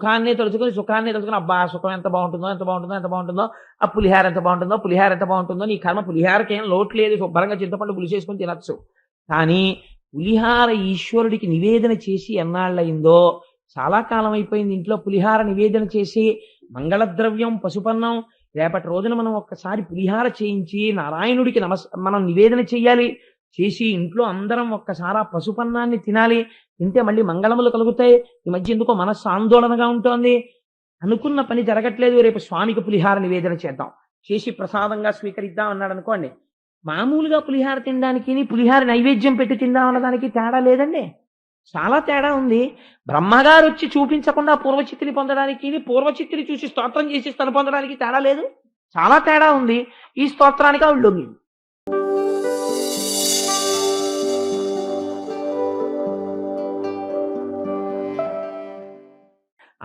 సుఖాన్ని తలుచుకొని సుఖాన్ని తలుచుకొని అబ్బా సుఖం ఎంత బాగుంటుందో ఎంత బాగుంటుందో ఎంత బాగుంటుందో ఆ పులిహార ఎంత బాగుంటుందో పులిహార ఎంత బాగుంటుందో నీ కర్మ పులిహారకి ఏం లోటు లేదు శుభ్రంగా చింతపండు పులిసేసుకొని తినచ్చు. కానీ పులిహార ఈశ్వరుడికి నివేదన చేసి ఎన్నాళ్ళయిందో చాలా కాలం అయిపోయింది ఇంట్లో పులిహార నివేదన చేసి మంగళద్రవ్యం పశుపన్నం రేపటి రోజున మనం ఒక్కసారి పులిహార చేయించి నారాయణుడికి నమస్ మనం నివేదన చేయాలి చేసి ఇంట్లో అందరం ఒక్కసారి ఆ పశుపన్నాన్ని తినాలి తింటే మళ్ళీ మంగళములు కలుగుతాయి. ఈ మధ్య ఎందుకో మనస్సు ఆందోళనగా ఉంటోంది. అనుకున్న పని జరగట్లేదు రేపు స్వామికి పులిహార నివేదన చేద్దాం. చేసి ప్రసాదంగా స్వీకరిద్దాం అన్నాడు అనుకోండి. మామూలుగా పులిహార తినడానికి పులిహార నైవేద్యం పెట్టి తిందాం అన్నదానికి తేడా లేదండి. చాలా తేడా ఉంది. బ్రహ్మగారు వచ్చి చూపించకుండా పూర్వచిత్తిని పొందడానికి పూర్వచిత్తిని చూసి స్తోత్రం చేసి స్తను పొందడానికి తేడా లేదు. చాలా తేడా ఉంది. ఈ స్తోత్రానికి ఆవిడ లొంగింది.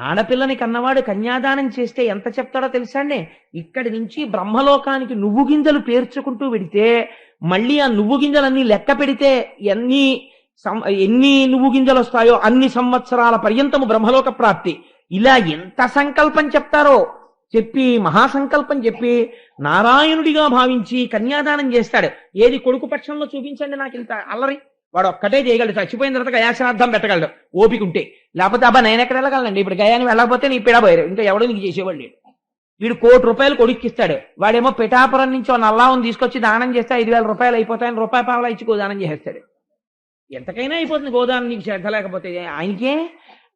ఆడపిల్లని కన్నవాడు కన్యాదానం చేస్తే ఎంత చెప్తాడో తెలుసా అండి ఇక్కడి నుంచి బ్రహ్మలోకానికి నువ్వు గింజలు పేర్చుకుంటూ వెడితే మళ్ళీ ఆ నువ్వు గింజలన్నీ లెక్క పెడితే ఎన్ని సం- ఎన్ని నువ్వు గింజలు వస్తాయో అన్ని సంవత్సరాల పర్యంతము బ్రహ్మలోక ప్రాప్తి. ఇలా ఎంత సంకల్పం చెప్తారో చెప్పి మహాసంకల్పం చెప్పి నారాయణుడిగా భావించి కన్యాదానం చేస్తాడు. ఏది కొడుకు పక్షంలో చూపించండి నాకు ఇంత అల్లరి. వాడు ఒక్కటే చేయగలడు. చచ్చిపోయిన తర్వాత గయాశ్రాద్ధం పెట్టగలడు. ఓపిక ఉంటే లేకపోతే అబ్బా నేను ఎక్కడ వెళ్ళగలండి ఇప్పుడు గయాన్ని వెళ్ళకపోతే నీ పిడబోయారు ఇంకా ఎవడో నీకు చేసేవాళ్ళు లేడు. వీడు కోటి రూపాయలు కొడుక్కిస్తాడు వాడేమో పిఠాపురం నుంచి ఓ నల్లావుని తీసుకొచ్చి దానం చేస్తే ఐదు వేల రూపాయలు అయిపోతాయని రూపాయి పావలా ఇచ్చి గోదానం చేసేస్తాడు. ఎంతకైనా అయిపోతుంది గోదానం నీకు శ్రద్ధ లేకపోతే. ఆయనకే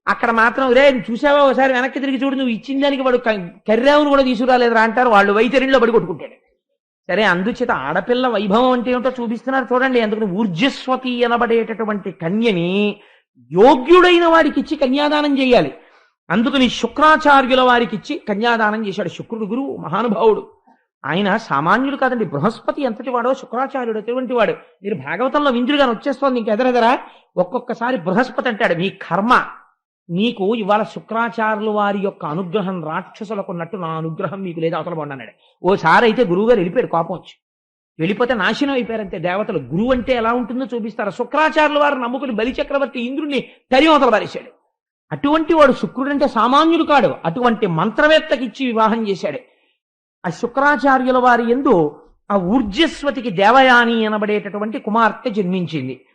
అక్కడ మాత్రం రే చూసావా? ఒకసారి వెనక్కి తిరిగి చూడు. నువ్వు ఇచ్చిన దానికి వాడు క- కర్రావును కూడా తీసుకురాలేదురా అంటారు. వాళ్ళు వైతరిలో పడి కొట్టుకుంటాడు. సరే అందుచేత ఆడపిల్ల వైభవం అంటే ఏమిటో చూపిస్తున్నారు చూడండి. అందుకని ఊర్జస్వతి అనబడేటటువంటి కన్యని యోగ్యుడైన వారికి ఇచ్చి కన్యాదానం చేయాలి. అందుకని శుక్రాచార్యుల వారికి ఇచ్చి కన్యాదానం చేశాడు. శుక్రుడు గురువు మహానుభావుడు. ఆయన సామాన్యుడు కాదండి. బృహస్పతి ఎంతటి వాడో శుక్రాచార్యుడు ఎటువంటి వాడు. మీరు భాగవతంలో విందులుగా వచ్చేస్తోంది ఇంకెదరెదరా? ఒక్కొక్కసారి బృహస్పతి అంటాడు మీ కర్మ నీకు ఇవాళ శుక్రాచార్యుల వారి యొక్క అనుగ్రహం రాక్షసులకు ఉన్నట్టు నా అనుగ్రహం మీకు లేదా. అవతల బాగున్నాడు ఓసారి అయితే గురువు గారు వెళ్ళిపోయాడు కోపం వచ్చి. వెళ్ళిపోతే నాశనం అయిపోయారంతే. దేవతలు గురువు అంటే ఎలా ఉంటుందో చూపిస్తారు? శుక్రాచార్యుల వారు నమ్ముకుని బలి చక్రవర్తి ఇంద్రుణ్ణి తరి అవతల పారేశాడు. అటువంటి వాడు శుక్రుడు అంటే సామాన్యుడు కాడు. అటువంటి మంత్రవేత్తకి ఇచ్చి వివాహం చేశాడు. ఆ శుక్రాచార్యుల వారి ఎందు ఆ ఊర్జస్వతికి దేవయాని అనబడేటటువంటి కుమార్తె జన్మించింది.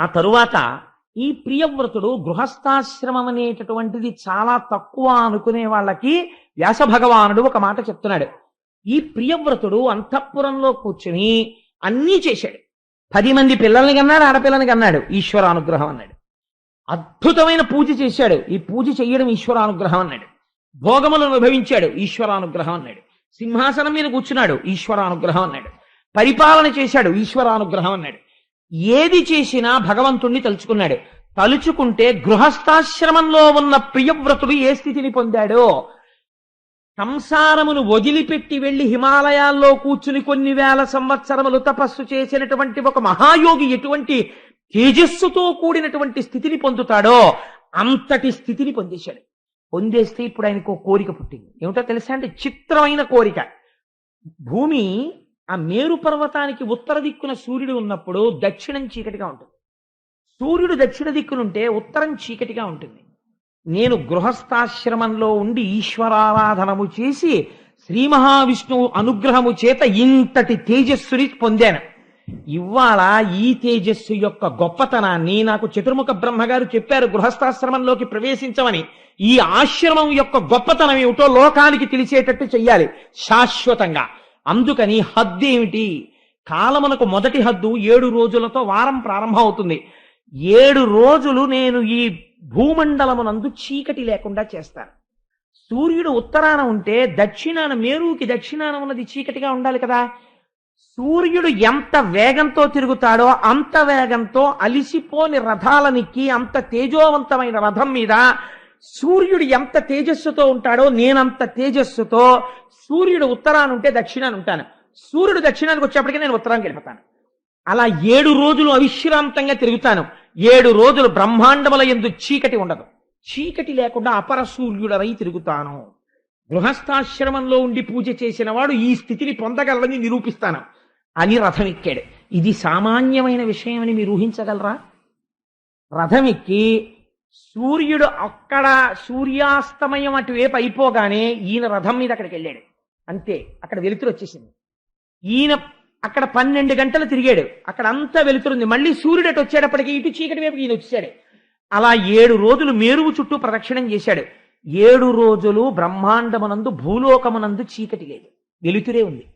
ఆ తరువాత ఈ ప్రియవ్రతుడు గృహస్థాశ్రమం అనేటటువంటిది చాలా తక్కువ అనుకునే వాళ్ళకి వ్యాస భగవానుడు ఒక మాట చెప్తున్నాడు. ఈ ప్రియవ్రతుడు అంతఃపురంలో కూర్చుని అన్నీ చేశాడు. పది మంది పిల్లల్ని కన్నాడు ఆడపిల్లని కన్నాడు. ఈశ్వరానుగ్రహం అన్నాడు. అద్భుతమైన పూజ చేశాడు. ఈ పూజ చేయడం ఈశ్వరానుగ్రహం అన్నాడు. భోగములను అనుభవించాడు. ఈశ్వరానుగ్రహం అన్నాడు. సింహాసనం మీద కూర్చున్నాడు. ఈశ్వరానుగ్రహం అన్నాడు. పరిపాలన చేశాడు. ఈశ్వరానుగ్రహం అన్నాడు. ఏది చేసినా భగవంతుణ్ణి తలుచుకున్నాడు. తలుచుకుంటే గృహస్థాశ్రమంలో ఉన్న ప్రియవ్రతుడు ఏ స్థితిని పొందాడో? సంసారమును వదిలిపెట్టి వెళ్ళి హిమాలయాల్లో కూర్చుని కొన్ని వేల సంవత్సరములు తపస్సు చేసినటువంటి ఒక మహాయోగి ఎటువంటి తేజస్సుతో కూడినటువంటి స్థితిని పొందుతాడో అంతటి స్థితిని పొందేశాడు. పొందేస్తే ఇప్పుడు ఆయనకు కోరిక పుట్టింది. ఏమిటో తెలుసా అంటే చిత్రమైన కోరిక. భూమి ఆ మేరు పర్వతానికి ఉత్తర దిక్కున సూర్యుడు ఉన్నప్పుడు దక్షిణం చీకటిగా ఉంటుంది. సూర్యుడు దక్షిణ దిక్కునుంటే ఉత్తరం చీకటిగా ఉంటుంది. నేను గృహస్థాశ్రమంలో ఉండి ఈశ్వరారాధనము చేసి శ్రీ మహావిష్ణువు అనుగ్రహము చేత ఇంతటి తేజస్సుని పొందాను. ఇవాళ ఈ తేజస్సు యొక్క గొప్పతనాన్ని నాకు చతుర్ముఖ బ్రహ్మగారు చెప్పారు గృహస్థాశ్రమంలోకి ప్రవేశించమని. ఈ ఆశ్రమం యొక్క గొప్పతనం ఏమిటో లోకానికి తెలిసేటట్టు చెయ్యాలి. శాశ్వతంగా. అందుకని హద్దు ఏమిటి? కాలమునకు మొదటి హద్దు ఏడు రోజులతో వారం ప్రారంభం అవుతుంది ఏడు రోజులు నేను ఈ భూమండలమునందు చీకటి లేకుండా చేస్తాను. సూర్యుడు ఉత్తరాన ఉంటే దక్షిణాన మేరుకి దక్షిణాన ఉన్నది చీకటిగా ఉండాలి కదా. సూర్యుడు ఎంత వేగంతో తిరుగుతాడో అంత వేగంతో అలిసిపోని రథాలనికి అంత తేజోవంతమైన రథం మీద సూర్యుడు ఎంత తేజస్సుతో ఉంటాడో నేనంత తేజస్సుతో సూర్యుడు ఉత్తరాన ఉంటే దక్షిణాన ఉంటాను. సూర్యుడు దక్షిణానికి వచ్చేప్పటికీ నేను ఉత్తరానికి వెళ్ళిపోతాను. అలా ఏడు రోజులు అవిశ్రాంతంగా తిరుగుతాను. ఏడు రోజులు బ్రహ్మాండముల ఎందు చీకటి ఉండదు. చీకటి లేకుండా అపర సూర్యుడవై తిరుగుతాను. గృహస్థాశ్రమంలో ఉండి పూజ చేసిన వాడు ఈ స్థితిని పొందగలరని నిరూపిస్తాను. అని రథం ఎక్కాడు. ఇది సామాన్యమైన విషయం అని మీరు ఊహించగలరా? రథం ఎక్కి సూర్యుడు అక్కడ సూర్యాస్తమయం అటువైపు అయిపోగానే ఈయన రథం మీద అక్కడికి వెళ్ళాడు. అంతే అక్కడ వెలుతురు వచ్చేసింది. ఈయన అక్కడ పన్నెండు గంటలు తిరిగాడు. అక్కడ అంతా వెలుతురుంది. మళ్ళీ సూర్యుడు అటు వచ్చేటప్పటికి ఇటు చీకటి వైపు ఈయన వచ్చాడు అలా ఏడు రోజులు మేరువు చుట్టూ ప్రదక్షిణం చేశాడు. ఏడు రోజులు బ్రహ్మాండమునందు భూలోకమునందు చీకటి లేదు. వెలుతురే ఉంది.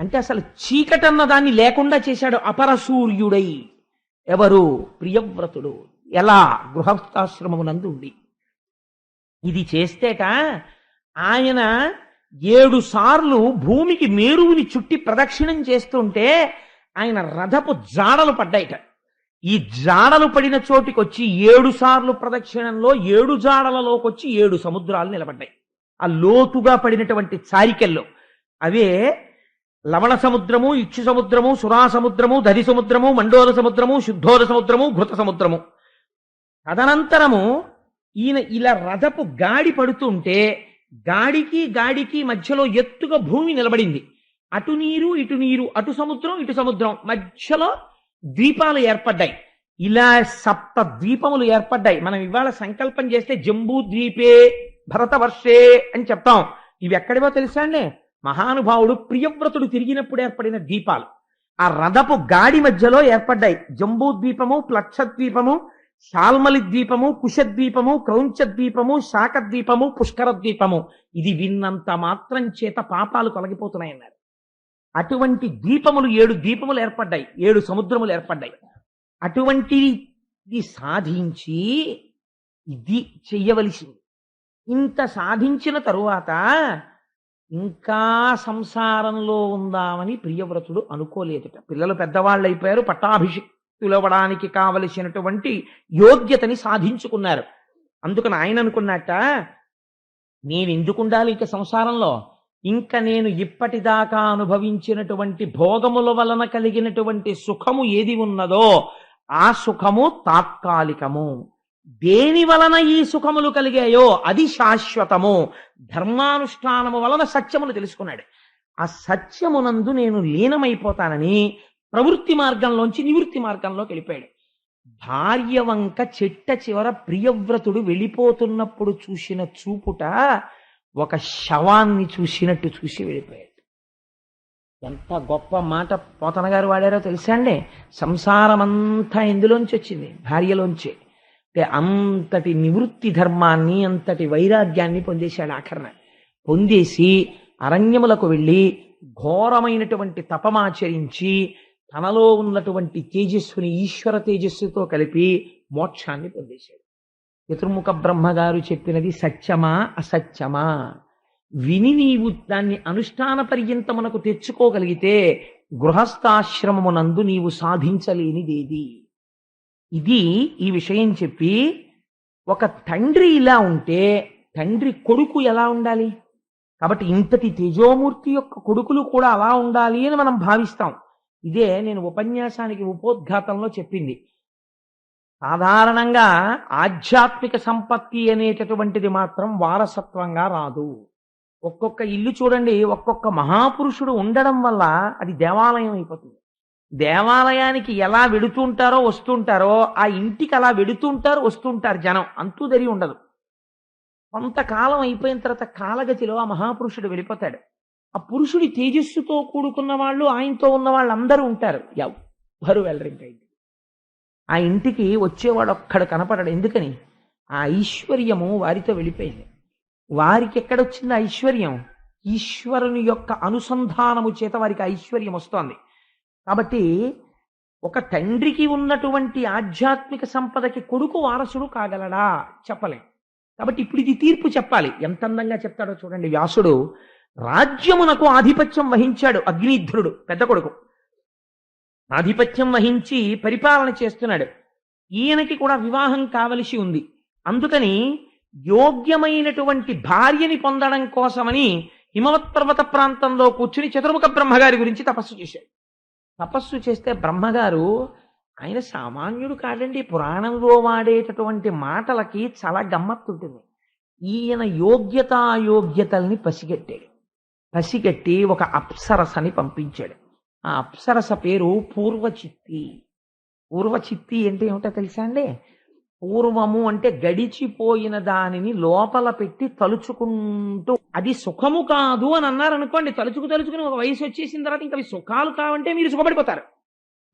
అంటే అసలు చీకటన్న దాన్ని లేకుండా చేశాడు అపర సూర్యుడై ఎవరు? ప్రియవ్రతుడు. ఎలా? గృహస్థాశ్రమమునందు ఉండి. ఇది చేస్తేట ఆయన ఏడు సార్లు భూమికి మేరువుని చుట్టి ప్రదక్షిణం చేస్తుంటే ఆయన రథపు జాడలు పడ్డాయిట. ఈ జాడలు పడిన చోటికొచ్చి ఏడు సార్లు ప్రదక్షిణంలో ఏడు జాడలలోకొచ్చి ఏడు సముద్రాలు నిలబడ్డాయి. ఆ లోతుగా పడినటువంటి చారికల్లో అవే లవణ సముద్రము ఇక్షు సముద్రము సురా సముద్రము దరి సముద్రము మండోల సముద్రము శుద్ధోల సముద్రము ఘృత సముద్రము. తదనంతరము ఈయన ఇలా రథపు గాడి పడుతుంటే గాడికి గాడికి మధ్యలో ఎత్తుగా భూమి నిలబడింది. అటు నీరు ఇటు నీరు అటు సముద్రం ఇటు సముద్రం మధ్యలో ద్వీపాలు ఏర్పడ్డాయి. ఇలా సప్త ద్వీపములు ఏర్పడ్డాయి. మనం ఇవాళ సంకల్పం చేస్తే జంబూ ద్వీపే భరతవర్షే అని చెప్తాం. ఇవి ఎక్కడివో తెలుసా అండి? మహానుభావుడు ప్రియవ్రతుడు తిరిగినప్పుడు ఏర్పడిన ద్వీపాలు. ఆ రథపు గాడి మధ్యలో ఏర్పడ్డాయి. జంబూ ద్వీపము ప్లక్ష ద్వీపము శాల్మలి ద్వీపము కుశద్వీపము క్రౌంచద్వీపము ద్వీపము పుష్కరద్వీపము. ద్వీపము పుష్కర ద్వీపము ఇది విన్నంత మాత్రం చేత పాపాలు తొలగిపోతున్నాయన్నారు. అటువంటి ద్వీపములు ఏడు ద్వీపములు ఏర్పడ్డాయి. ఏడు సముద్రములు ఏర్పడ్డాయి. అటువంటిది సాధించి ఇది చెయ్యవలసింది. ఇంత సాధించిన తరువాత ఇంకా సంసారంలో ఉందామని ప్రియవ్రతుడు అనుకోలేదుట. పిల్లలు పెద్దవాళ్ళు అయిపోయారు పట్టాభిషిక్తులవ్వడానికి కావలసినటువంటి యోగ్యతని సాధించుకున్నారు. అందుకని ఆయన అనుకున్నట్ట నేను ఎందుకు ఉండాలి ఇక సంసారంలో? ఇంకా నేను ఇప్పటిదాకా అనుభవించినటువంటి భోగముల వలన కలిగినటువంటి సుఖము ఏది ఉన్నదో ఆ సుఖము తాత్కాలికము. దేని వలన ఈ సుఖములు కలిగాయో అది శాశ్వతము. ధర్మానుష్ఠానము వలన సత్యమును తెలుసుకున్నాడు. ఆ సత్యమునందు నేను లీనమైపోతానని ప్రవృత్తి మార్గంలోంచి నివృత్తి మార్గంలోకి వెళ్ళిపోయాడు. భార్య వంక చెట్ట చివర ప్రియవ్రతుడు వెళ్ళిపోతున్నప్పుడు చూసిన చూపుట ఒక శవాన్ని చూసినట్టు చూసి వెళ్ళిపోయాడు. ఎంత గొప్ప మాట పోతన గారు వాడారో తెలుసా అండి? సంసారమంతా ఎందులోంచి వచ్చింది? భార్యలోంచి. అంటే అంతటి నివృత్తి ధర్మాన్ని అంతటి వైరాగ్యాన్ని పొందేశాడు ఆఖరణ. పొందేసి అరణ్యములకు వెళ్ళి ఘోరమైనటువంటి తపమాచరించి తనలో ఉన్నటువంటి తేజస్సుని ఈశ్వర తేజస్సుతో కలిపి మోక్షాన్ని పొందేశాడు. చతుర్ముఖ బ్రహ్మగారు చెప్పినది సత్యమా అసత్యమా? విని నీవు దాన్ని అనుష్ఠాన పర్యంతమునకు తెచ్చుకోగలిగితే గృహస్థాశ్రమమునందు నీవు సాధించలేనిదేది. ఇది ఈ విషయం చెప్పి ఒక తండ్రి ఇలా ఉంటే తండ్రి కొడుకు ఎలా ఉండాలి? కాబట్టి ఇంతటి తేజోమూర్తి యొక్క కొడుకులు కూడా అలా ఉండాలి అని మనం భావిస్తాం. ఇదే నేను ఉపన్యాసానికి ఉపోద్ఘాతంలో చెప్పింది. సాధారణంగా ఆధ్యాత్మిక సంపత్తి అనేటటువంటిది మాత్రం వారసత్వంగా రాదు. ఒక్కొక్క ఇల్లు చూడండి ఒక్కొక్క మహాపురుషుడు ఉండడం వల్ల అది దేవాలయం అయిపోతుంది. దేవాలయానికి ఎలా వెడుతుంటారో వస్తుంటారో ఆ ఇంటికి అలా వెడుతుంటారు వస్తుంటారు జనం. అంతూ దరి ఉండదు. కొంతకాలం అయిపోయిన తర్వాత కాలగతిలో ఆ మహాపురుషుడు వెళ్ళిపోతాడు. ఆ పురుషుడి తేజస్సుతో కూడుకున్న వాళ్ళు ఆయనతో ఉన్న వాళ్ళందరూ ఉంటారు. ఎవ్వరు వెళ్ళరు ఇంకా ఆ ఇంటికి వచ్చేవాడు ఒక్కడు కనపడడు. ఎందుకని? ఆ ఐశ్వర్యము వారితో వెళ్ళిపోయింది. వారికి ఎక్కడొచ్చింది ఐశ్వర్యం? ఈశ్వరుని యొక్క అనుసంధానము చేత వారికి ఐశ్వర్యం వస్తోంది. కాబట్టి ఒక తండ్రికి ఉన్నటువంటి ఆధ్యాత్మిక సంపదకి కొడుకు వారసుడు కాగలడా? చెప్పలేం. కాబట్టి ఇప్పుడు ఇది తీర్పు చెప్పాలి. ఎంత అందంగా చెప్తాడో చూడండి. వ్యాసుడు రాజ్యమునకు ఆధిపత్యం వహించాడు అగ్నిధ్రుడు పెద్ద కొడుకు. ఆధిపత్యం వహించి పరిపాలన చేస్తున్నాడు. ఈయనకి కూడా వివాహం కావలసి ఉంది. అందుకని యోగ్యమైనటువంటి భార్యని పొందడం కోసమని హిమవత్ పర్వత ప్రాంతంలో కూర్చుని చతుర్ముఖ బ్రహ్మగారి గురించి తపస్సు చేశాడు. తపస్సు చేస్తే బ్రహ్మగారు ఆయన సామాన్యుడు కాదండి పురాణంలో వాడేటటువంటి మాటలకి చాలా గమ్మత్తుంటుంది. ఈయన యోగ్యతాయోగ్యతల్ని పసిగట్టాడు. పసిగట్టి ఒక అప్సరసని పంపించాడు. ఆ అప్సరస పేరు పూర్వచిత్తి. పూర్వచిత్తి అంటే ఏమిటో తెలుసా అండి? పూర్వము అంటే గడిచిపోయిన దానిని లోపల పెట్టి తలుచుకుంటూ అది సుఖము కాదు అని అన్నారు అనుకోండి తలుచుకు తలుచుకుని ఒక వయసు వచ్చేసిన తర్వాత ఇంకా అవి సుఖాలు కావంటే మీరు సుఖపడిపోతారు.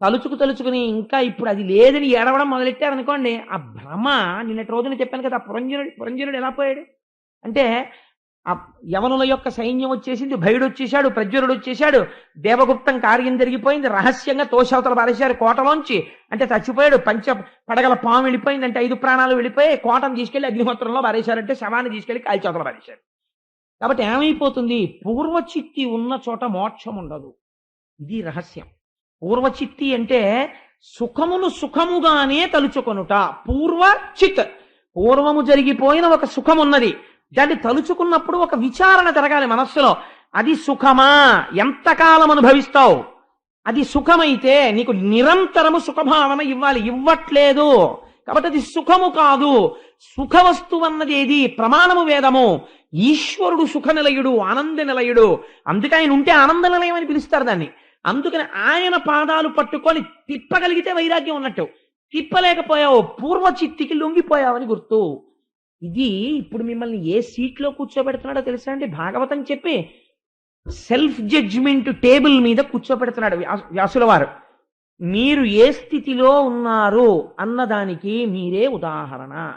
తలుచుకు తలుచుకుని ఇంకా ఇప్పుడు అది లేదని ఏడవడం మొదలెట్టారు అనుకోండి ఆ భ్రమ నిన్నటి రోజున చెప్పాను కదా పురంజనుడు పురంజనుడు ఎలా పోయాడు? అంటే ఆ యవనుల యొక్క సైన్యం వచ్చేసింది భయుడు వచ్చేసాడు ప్రజ్వరుడు వచ్చేసాడు దేవగుప్తం కార్యం జరిగిపోయింది రహస్యంగా తోషవతలు పారేశారు కోటలోంచి అంటే చచ్చిపోయాడు పంచ పడగల పాము వెళ్ళిపోయింది అంటే ఐదు ప్రాణాలు వెళ్ళిపోయి కోటను తీసుకెళ్ళి అగ్నిహోత్రంలో పారేశారంటే శవాన్ని తీసుకెళ్ళి కాల్చవతలు పారేశారు కాబట్టి ఏమైపోతుంది? పూర్వచిత్తి ఉన్న చోట మోక్షం ఉండదు. ఇది రహస్యం. పూర్వచిత్తి అంటే సుఖమును సుఖముగానే తలుచుకొనుట పూర్వ చిత్ పూర్వము జరిగిపోయిన ఒక సుఖం ఉన్నది దాన్ని తలుచుకున్నప్పుడు ఒక విచారణ జరగాలి మనస్సులో. అది సుఖమా? ఎంతకాలం అనుభవిస్తావు? అది సుఖమైతే నీకు నిరంతరము సుఖభావన ఇవ్వాలి. ఇవ్వట్లేదు. కాబట్టి అది సుఖము కాదు. సుఖవస్తువు అన్నది ఏది? ప్రమాణము వేదము. ఈశ్వరుడు సుఖ నిలయుడు ఆనంద నిలయుడు అందుకే ఆయన ఉంటే ఆనంద నిలయం అని పిలుస్తారు దాన్ని. అందుకని ఆయన పాదాలు పట్టుకొని తిప్పగలిగితే వైరాగ్యం ఉన్నట్టు. తిప్పలేకపోయావు. పూర్వ చిత్తికి లొంగిపోయావని గుర్తు. ఇది ఇప్పుడు మిమ్మల్ని ఏ సీట్లో కూర్చోబెడుతున్నాడో తెలుసా అండి? భాగవతం చెప్పి సెల్ఫ్ జడ్జిమెంట్ టేబుల్ మీద కూర్చోబెడుతున్నాడు వ్యాసుల వారు. మీరు ఏ స్థితిలో ఉన్నారు అన్నదానికి మీరే ఉదాహరణ.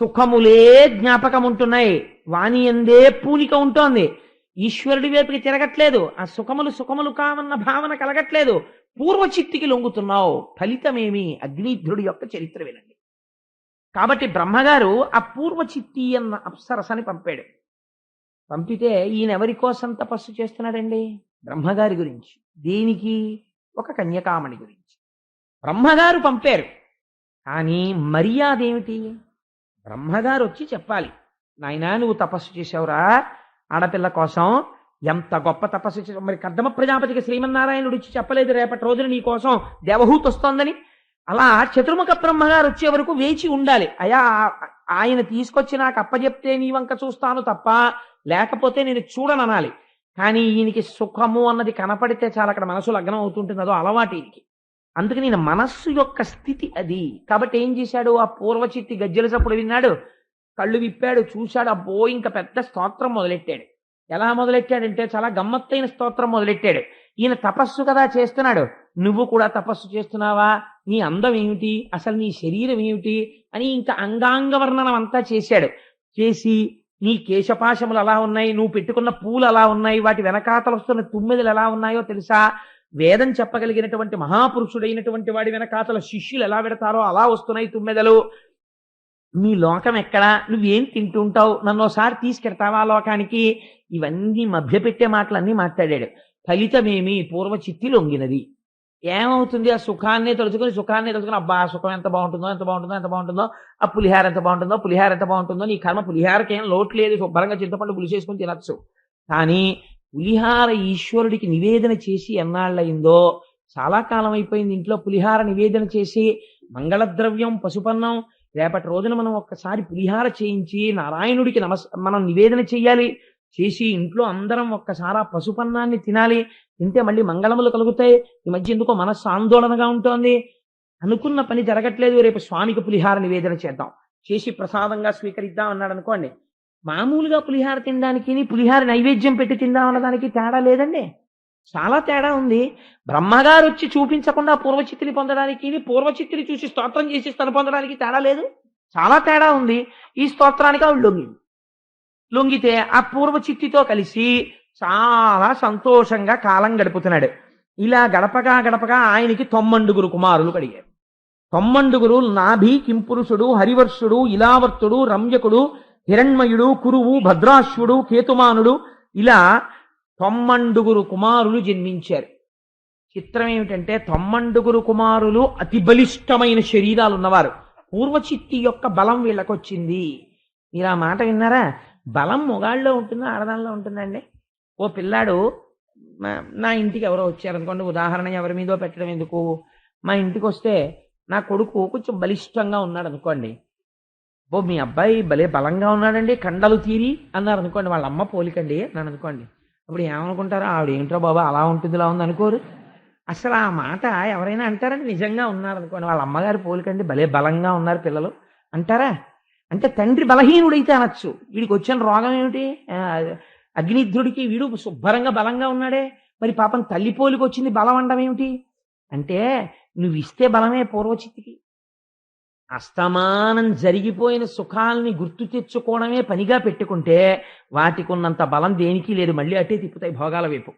సుఖములే జ్ఞాపకం ఉంటున్నాయి వాణి ఎందే పూనిక ఉంటోంది. ఈశ్వరుడి వైపుకి తిరగట్లేదు. ఆ సుఖములు సుఖములు కావన్న భావన కలగట్లేదు. పూర్వచిత్తికి లొంగుతున్నావు. ఫలితమేమి? అగ్నిధ్రుడి యొక్క చరిత్ర వినండి. కాబట్టి బ్రహ్మగారు ఆ పూర్వచిత్తి అన్న అప్సరసని పంపాడు. పంపితే ఈయన ఎవరి కోసం తపస్సు చేస్తున్నాడండి? బ్రహ్మగారి గురించి. దేనికి ఒక కన్యకామణి గురించి. బ్రహ్మగారు పంపారు. కానీ మర్యాద ఏమిటి బ్రహ్మగారు వచ్చి చెప్పాలి. నాయనా నువ్వు తపస్సు చేసావురా ఆడపిల్ల కోసం ఎంత గొప్ప తపస్సు చేసావు మరి కర్దమ ప్రజాపతికి శ్రీమన్నారాయణుడు ఇచ్చి చెప్పలేదు. రేపటి రోజున నీ కోసం దేవహూతి వస్తోందని అలా చతుర్ముఖ బ్రహ్మగారు వచ్చే వరకు వేచి ఉండాలి. అయా ఆయన తీసుకొచ్చి నాకు అప్పచెప్తే నీ వంక చూస్తాను తప్ప లేకపోతే నేను చూడననాలి. కానీ ఈయనకి సుఖము అన్నది కనపడితే చాలా అక్కడ మనసు లగ్నం అవుతుంటుంది. అదో అలవాటు ఈయనకి. అందుకని ఈయన మనస్సు యొక్క స్థితి అది. కాబట్టి ఏం చేశాడు? ఆ పూర్వచిత్తి గజ్జల చప్పుడు విన్నాడు? కళ్ళు విప్పాడు చూశాడు. అబ్బో ఇంకా పెద్ద స్తోత్రం మొదలెట్టాడు. ఎలా మొదలెట్టాడంటే చాలా గమ్మత్తైన స్తోత్రం మొదలెట్టాడు. ఈయన తపస్సు కదా చేస్తున్నాడు. నువ్వు కూడా తపస్సు చేస్తున్నావా? నీ అందం ఏమిటి? అసలు నీ శరీరం ఏమిటి? అని ఇంకా అంగాంగ వర్ణనం అంతా చేశాడు. చేసి నీ కేశపాశములు ఎలా ఉన్నాయి? నువ్వు పెట్టుకున్న పూలు ఎలా ఉన్నాయి? వాటి వెనకాతలు వస్తున్న తుమ్మెదలు ఎలా ఉన్నాయో తెలుసా? వేదం చెప్పగలిగినటువంటి మహాపురుషుడైనటువంటి వాడి వెనకాతల శిష్యులు ఎలా పెడతారో అలా వస్తున్నాయి తుమ్మెదలు. నీ లోకం ఎక్కడా? నువ్వేం తింటుంటావు నన్ను ఒకసారి తీసుకెడతావా ఆ లోకానికి? ఇవన్నీ మభ్యపెట్టే మాటలన్నీ మాట్లాడాడు. ఫలితమేమి? పూర్వ చిత్తి లొంగినది. ఏమవుతుంది? ఆ సుఖాన్ని తలుచుకొని సుఖాన్ని తలుచుకొని అబ్బా ఆ సుఖం ఎంత బాగుంటుందో ఎంత బాగుంటుందో ఎంత బాగుంటుందో ఆ పులిహార ఎంత బాగుంటుందో పులిహార ఎంత బాగుంటుందో నీ కర్మ పులిహారకి ఏం లోటు లేదు. శుభ్రంగా చింతపండు పులిసేసుకొని తినచ్చు. కానీ పులిహార ఈశ్వరుడికి నివేదన చేసి ఎన్నాళ్ళయిందో? చాలా కాలం అయిపోయింది ఇంట్లో పులిహార నివేదన చేసి. మంగళద్రవ్యం పశుపన్నం రేపటి రోజున మనం ఒక్కసారి పులిహార చేయించి నారాయణుడికి నమస్ మనం నివేదన చేయాలి. చేసి ఇంట్లో అందరం ఒక్కసారి ఆ పశుపన్నాన్ని తినాలి. తింటే మళ్ళీ మంగళములు కలుగుతాయి. ఈ మధ్య ఎందుకో మనస్సు ఆందోళనగా ఉంటోంది. అనుకున్న పని జరగట్లేదు. రేపు స్వామికి పులిహార నివేదన చేద్దాం. చేసి ప్రసాదంగా స్వీకరిద్దాం అన్నాడు అనుకోండి మామూలుగా పులిహార తినడానికి పులిహార నైవేద్యం పెట్టి తిందాం అన్నదానికి తేడా లేదండి. చాలా తేడా ఉంది. బ్రహ్మగారు వచ్చి చూపించకుండా పూర్వచిత్తిని పొందడానికి పూర్వచిత్తిని చూసి స్తోత్రం చేసి తను పొందడానికి తేడా లేదు. చాలా తేడా ఉంది. ఈ స్తోత్రానికి ఆవిడ లొంగింది. లొంగితే ఆ పూర్వచిత్తితో కలిసి చాలా సంతోషంగా కాలం గడుపుతున్నాడు. ఇలా గడపగా గడపగా ఆయనకి తొమ్మండుగురు కుమారులు కడిగారు. తొమ్మండుగురు నాభి కింపురుషుడు హరివర్షుడు ఇలావర్తుడు రమ్యకుడు హిరణ్మయుడు కురువు భద్రాశ్వుడు కేతుమానుడు ఇలా తొమ్మండుగురు కుమారులు జన్మించారు. చిత్రం ఏమిటంటే తొమ్మండుగురు కుమారులు అతి బలిష్టమైన శరీరాలు ఉన్నవారు పూర్వచిత్తి యొక్క బలం వీళ్ళకొచ్చింది. మీరు ఆ మాట విన్నారా? బలం మొగాళ్ళలో ఉంటుందా ఆడదానిలో ఉంటుందండి ఓ పిల్లాడు నా ఇంటికి ఎవరో వచ్చారనుకోండి ఉదాహరణ ఎవరి మీదో పెట్టడం ఎందుకు? మా ఇంటికి వస్తే నా కొడుకు కొంచెం బలిష్టంగా ఉన్నాడు అనుకోండి ఓ మీ అబ్బాయి భలే బలంగా ఉన్నాడండి కండలు తీరి అన్నారు అనుకోండి వాళ్ళ అమ్మ పోలికండి అన్నాను అనుకోండి అప్పుడు ఏమనుకుంటారు? ఆవిడ ఏంట్రా బాబా అలా ఉంటుంది ఇలా ఉంది అనుకోరు. అసలు ఆ మాట ఎవరైనా అంటారని నిజంగా ఉన్నారు అనుకోండి వాళ్ళ అమ్మగారు పోలికండి భలే బలంగా ఉన్నారు పిల్లలు. అంటారా? అంటే తండ్రి బలహీనుడైతే అనొచ్చు. వీడికి వచ్చిన రోగం ఏమిటి? అగ్నిధ్రుడికి వీడు శుభ్రంగా బలంగా ఉన్నాడే. మరి పాపం తల్లి పోలికి వచ్చింది బలం అండం ఏమిటి? అంటే నువ్వు ఇస్తే బలమే పూర్వచిత్తికి. అస్తమానం జరిగిపోయిన సుఖాలని గుర్తు తెచ్చుకోవడమే పనిగా పెట్టుకుంటే వాటికి ఉన్నంత బలం దేనికి లేదు. మళ్ళీ అటే తిప్పుతాయి భోగాల వైపు.